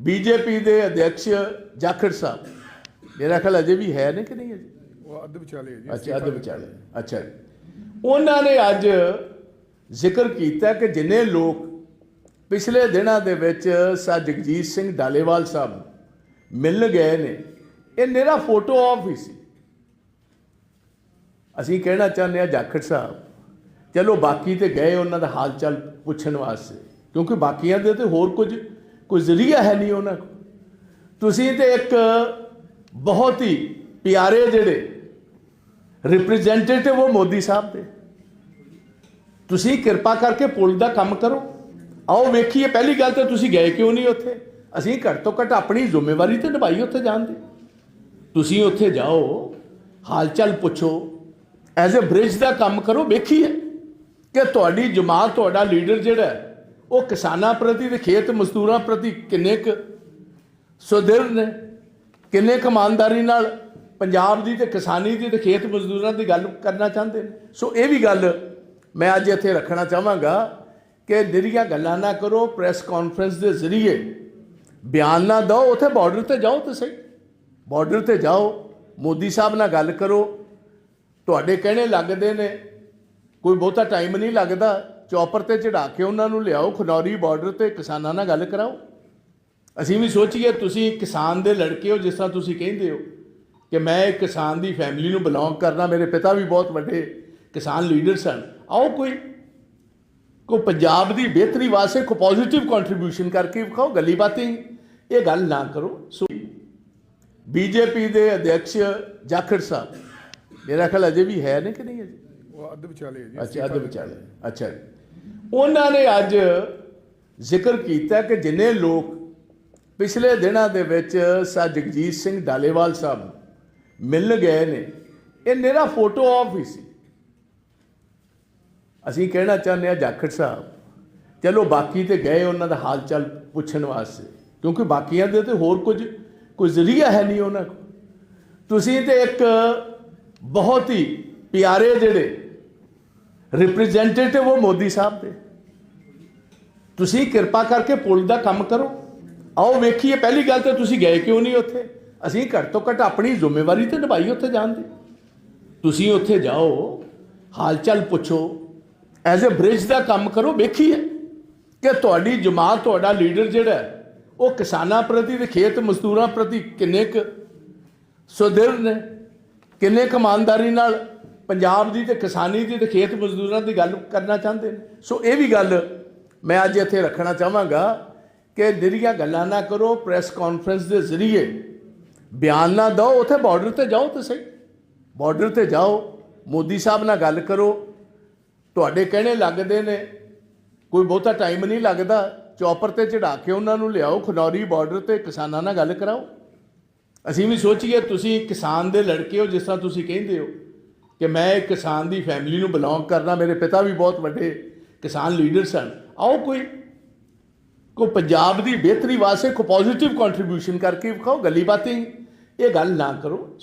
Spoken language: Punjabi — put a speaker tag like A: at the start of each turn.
A: ਬੀਜੇਪੀ ਦੇ ਅਧਿਕਸ਼ ਜਾਖੜ ਸਾਹਿਬ। ਮੇਰਾ ਖਿਆਲ ਅਜੇ ਵੀ ਹੈ ਨੇ ਕਿ ਨਹੀਂ ਅਜੇ?
B: ਉਹ ਅੱਧ ਵਿਚਾਲੇ ਜੀ।
A: ਅੱਛਾ ਅੱਧ ਵਿਚਾਲੇ। ਅੱਛਾ। ਉਹਨਾਂ ਨੇ ਅੱਜ ਜ਼ਿਕਰ ਕੀਤਾ ਕਿ ਜਿੰਨੇ ਲੋਕ ਪਿਛਲੇ ਦਿਨਾਂ ਦੇ ਵਿੱਚ ਸਾ ਜਗਜੀਤ ਸਿੰਘ ਡਾਲੇਵਾਲ ਸਾਹਿਬ ਮਿਲਣ ਗਏ ਨੇ ਇਹ ਮੇਰਾ ਫੋਟੋ ਆਫ ਹੀ ਸੀ। ਅਸੀਂ ਕਹਿਣਾ ਚਾਹੁੰਦੇ ਹਾਂ ਜਾਖੜ ਸਾਹਿਬ ਚਲੋ ਬਾਕੀ ਤੇ ਗਏ ਉਹਨਾਂ ਦਾ ਹਾਲ ਚਾਲ ਪੁੱਛਣ ਵਾਸਤੇ ਕਿਉਂਕਿ ਬਾਕੀਆਂ ਦੇ ਤੇ ਹੋਰ ਕੁਝ ਕੋਈ ਜ਼ਰੀਆ ਹੈ ਨਹੀਂ ਉਹਨਾਂ ਕੋਲ। ਤੁਸੀਂ ਤੇ ਇੱਕ ਬਹੁਤ ਹੀ ਪਿਆਰੇ ਜਿਹੜੇ ਰਿਪਰੈਜ਼ੈਂਟੇਟਿਵ ਉਹ ਮੋਦੀ ਸਾਹਿਬ ਦੇ। ਤੁਸੀਂ ਕਿਰਪਾ ਕਰਕੇ ਪੁਲ ਦਾ ਕੰਮ ਕਰੋ। ਆਓ ਵੇਖੀਏ, ਪਹਿਲੀ ਗੱਲ ਤਾਂ ਤੁਸੀਂ ਗਏ ਕਿਉਂ ਨਹੀਂ ਉੱਥੇ? ਅਸੀਂ ਘੱਟ ਤੋਂ ਘੱਟ ਆਪਣੀ ਜ਼ਿੰਮੇਵਾਰੀ ਤੇ ਨਿਭਾਈ ਉੱਥੇ ਜਾਣ ਦੀ। ਤੁਸੀਂ ਉੱਥੇ ਜਾਓ ਹਾਲ ਚਾਲ ਪੁੱਛੋ ਐਜ਼ ਅ ਬ੍ਰਿਜ ਦਾ ਕੰਮ ਕਰੋ, ਵੇਖੀਏ ਕਿ ਤੁਹਾਡੀ ਜਮਾਤ, ਤੁਹਾਡਾ ਲੀਡਰ ਜਿਹੜਾ ਉਹ ਕਿਸਾਨਾਂ ਪ੍ਰਤੀ ਤੇ ਖੇਤ ਮਜ਼ਦੂਰਾਂ ਪ੍ਰਤੀ ਕਿੰਨੇ ਕੁ ਸੁਦ੍ਰਿੜ ਨੇ? ਕਿੰਨੇ ਕੁ ਇਮਾਨਦਾਰੀ ਨਾਲ ਪੰਜਾਬ ਦੀ ਤੇ ਕਿਸਾਨੀ ਦੀ ਤੇ ਖੇਤ ਮਜ਼ਦੂਰਾਂ ਦੀ ਗੱਲ ਕਰਨਾ ਚਾਹੁੰਦੇ ਨੇ? ਸੋ ਇਹ ਵੀ ਗੱਲ ਮੈਂ ਅੱਜ ਇੱਥੇ ਰੱਖਣਾ ਚਾਹਾਂਗਾ ਕਿ ਨਿਰੀਆਂ ਗੱਲਾਂ ਨਾ ਕਰੋ ਪ੍ਰੈਸ ਕਾਨਫਰੰਸ ਦੇ ਜ਼ਰੀਏ ਬਿਆਨ ਨਾ ਦਿਓ, ਉੱਥੇ ਬਾਰਡਰ ਤੇ ਜਾਓ ਤੇ ਸਹੀ। ਬਾਰਡਰ ਤੇ ਜਾਓ, ਮੋਦੀ ਸਾਹਿਬ ਨਾਲ ਗੱਲ ਕਰੋ। ਤੁਹਾਡੇ ਕਹਿਣੇ ਲੱਗਦੇ ਨੇ, ਕੋਈ ਬਹੁਤਾ ਟਾਈਮ ਨਹੀਂ ਲੱਗਦਾ। ਚੌਪਰ ਤੇ ਚੜਾ ਕੇ ਉਹਨਾਂ ਨੂੰ ਲਿਆਓ ਖਨੌਰੀ ਬਾਰਡਰ ਤੇ ਕਿਸਾਨਾਂ ਨਾਲ ਗੱਲ ਕਰਾਓ। ਅਸੀਂ ਵੀ ਸੋਚੀਏ ਤੁਸੀਂ ਕਿਸਾਨ ਦੇ ਲੜਕੇ ਹੋ ਜਿਸ ਤਰ੍ਹਾਂ ਤੁਸੀਂ ਕਹਿੰਦੇ ਹੋ ਕਿ ਮੈਂ ਇੱਕ ਕਿਸਾਨ ਦੀ ਫੈਮਿਲੀ ਨੂੰ ਬਿਲੋਂਗ ਕਰਨਾ ਮੇਰੇ ਪਿਤਾ ਵੀ ਬਹੁਤ ਵੱਡੇ ਕਿਸਾਨ ਲੀਡਰ ਸਨ। ਆਓ ਕੋਈ ਕੋ ਪੰਜਾਬ ਦੀ ਬਿਹਤਰੀ ਵਾਸਤੇ ਕੋ ਪੋਜ਼ਿਟਿਵ ਕੰਟਰੀਬਿਊਸ਼ਨ ਕਰਕੇ ਵਿਖਾਓ ਗੱਲੀ ਬਾਤੀ ਇਹ ਗੱਲ ਨਾ ਕਰੋ। ਸੋ ਬੀਜੇਪੀ ਦੇ ਅਧਿਕਸ਼ ਜਾਖੜ ਸਾਹਿਬ ਮੇਰਾ ਖਿਆਲ ਅਜੇ ਵੀ ਹੈ ਨੇ ਕਿ ਨਹੀਂ ਅਜੇ?
B: ਉਹ ਅੱਧ ਵਿਚਾਲੇ ਜੀ।
A: ਅੱਛਾ ਅੱਧ ਵਿਚਾਲੇ। ਅੱਛਾ ਜੀ। ਉਹਨਾਂ ਨੇ ਅੱਜ ਜ਼ਿਕਰ ਕੀਤਾ ਕਿ ਜਿੰਨੇ ਲੋਕ ਪਿਛਲੇ ਦਿਨਾਂ ਦੇ ਵਿੱਚ ਸਾ ਜਗਜੀਤ ਸਿੰਘ ਡਾਲੇਵਾਲ ਸਾਹਿਬ ਮਿਲ ਗਏ ਨੇ, ਇਹ ਮੇਰਾ ਫੋਟੋ ਆਫ ਹੀ ਸੀ। ਅਸੀਂ ਕਹਿਣਾ ਚਾਹੁੰਦੇ ਹਾਂ ਜਾਖੜ ਸਾਹਿਬ, ਚਲੋ ਬਾਕੀ ਤੇ ਗਏ ਉਹਨਾਂ ਦਾ ਹਾਲ ਚਾਲ ਪੁੱਛਣ ਵਾਸਤੇ, ਕਿਉਂਕਿ ਬਾਕੀਆਂ ਦੇ ਤੇ ਹੋਰ ਕੁਝ ਕੋਈ ਜ਼ਰੀਆ ਹੈ ਨਹੀਂ ਉਹਨਾਂ ਕੋਲ। ਤੁਸੀਂ ਤੇ ਇੱਕ ਬਹੁਤ ਹੀ ਪਿਆਰੇ ਜਿਹੜੇ ਰਿਪਰੈਜ਼ੈਂਟੇਟਿਵ ਉਹ ਮੋਦੀ ਸਾਹਿਬ ਦੇ। ਤੁਸੀਂ ਕਿਰਪਾ ਕਰਕੇ ਪੁਲ ਦਾ ਕੰਮ ਕਰੋ। ਆਓ ਵੇਖੀਏ, ਪਹਿਲੀ ਗੱਲ ਤਾਂ ਤੁਸੀਂ ਗਏ ਕਿਉਂ ਨਹੀਂ ਉੱਥੇ? ਅਸੀਂ ਘੱਟ ਤੋਂ ਘੱਟ ਆਪਣੀ ਜ਼ਿੰਮੇਵਾਰੀ ਤੇ ਨਿਭਾਈ ਉੱਥੇ ਜਾਣ ਦੀ। ਤੁਸੀਂ ਉੱਥੇ ਜਾਓ ਹਾਲ ਚਾਲ ਪੁੱਛੋ, ਐਜ਼ ਅ ਬ੍ਰਿਜ ਦਾ ਕੰਮ ਕਰੋ, ਵੇਖੀਏ ਕਿ ਤੁਹਾਡੀ ਜਮਾਤ, ਤੁਹਾਡਾ ਲੀਡਰ ਜਿਹੜਾ ਉਹ ਕਿਸਾਨਾਂ ਪ੍ਰਤੀ ਤੇ ਖੇਤ ਮਜ਼ਦੂਰਾਂ ਪ੍ਰਤੀ ਕਿੰਨੇ ਕੁ ਸੁਦ੍ਰਿੜ ਨੇ, ਕਿੰਨੇ ਕੁ ਇਮਾਨਦਾਰੀ ਨਾਲ ਪੰਜਾਬ ਦੀ ਤੇ ਕਿਸਾਨੀ ਦੀ ਤੇ ਖੇਤ ਮਜ਼ਦੂਰਾਂ ਦੀ ਗੱਲ ਕਰਨਾ ਚਾਹੁੰਦੇ ਨੇ। ਸੋ ਇਹ ਵੀ ਗੱਲ ਮੈਂ ਅੱਜ ਇੱਥੇ ਰੱਖਣਾ ਚਾਹਾਂਗਾ ਕਿ ਨਿਰੀਆਂ ਗੱਲਾਂ ਨਾ ਕਰੋ ਪ੍ਰੈਸ ਕਾਨਫਰੰਸ ਦੇ ਜ਼ਰੀਏ। ਬਿਆਨ ਨਾ ਦਿਓ, ਉੱਥੇ ਬਾਰਡਰ ਤੇ ਜਾਓ ਤੇ ਸਹੀ। ਬਾਰਡਰ ਤੇ ਜਾਓ, ਮੋਦੀ ਸਾਹਿਬ ਨਾਲ ਗੱਲ ਕਰੋ। ਤੁਹਾਡੇ ਕਹਿਣੇ ਲੱਗਦੇ ਨੇ, ਕੋਈ ਬਹੁਤਾ ਟਾਈਮ ਨਹੀਂ ਲੱਗਦਾ। ਚੌਪਰ ਤੇ ਚੜਾ ਕੇ ਉਹਨਾਂ ਨੂੰ ਲਿਆਓ, ਖਨੌਰੀ ਬਾਰਡਰ ਤੇ ਕਿਸਾਨਾਂ ਨਾਲ ਗੱਲ ਕਰਾਓ। ਅਸੀਂ ਵੀ ਸੋਚੀਏ, ਤੁਸੀਂ ਕਿਸਾਨ ਦੇ ਲੜਕੇ ਹੋ, ਜਿਸ ਤਰ੍ਹਾਂ ਤੁਸੀਂ ਕਹਿੰਦੇ ਹੋ ਕਿ ਮੈਂ ਇੱਕ ਕਿਸਾਨ ਦੀ ਫੈਮਿਲੀ ਨੂੰ ਬਿਲੋਂਗ ਕਰਨਾ, ਮੇਰੇ ਪਿਤਾ ਵੀ ਬਹੁਤ ਵੱਡੇ ਕਿਸਾਨ ਲੀਡਰ ਸਨ ਆਓ ਕੋਈ, ਕੋ ਪੰਜਾਬ ਦੀ ਬਿਹਤਰੀ ਵਾਸਤੇ ਕੋ ਪੋਜ਼ਿਟਿਵ ਕੰਟਰੀਬਿਊਸ਼ਨ ਕਰਕੇ ਵਿਖਾਓ, ਗੱਲੀ ਬਾਤੀ ਇਹ ਗੱਲ ਨਾ ਕਰੋ।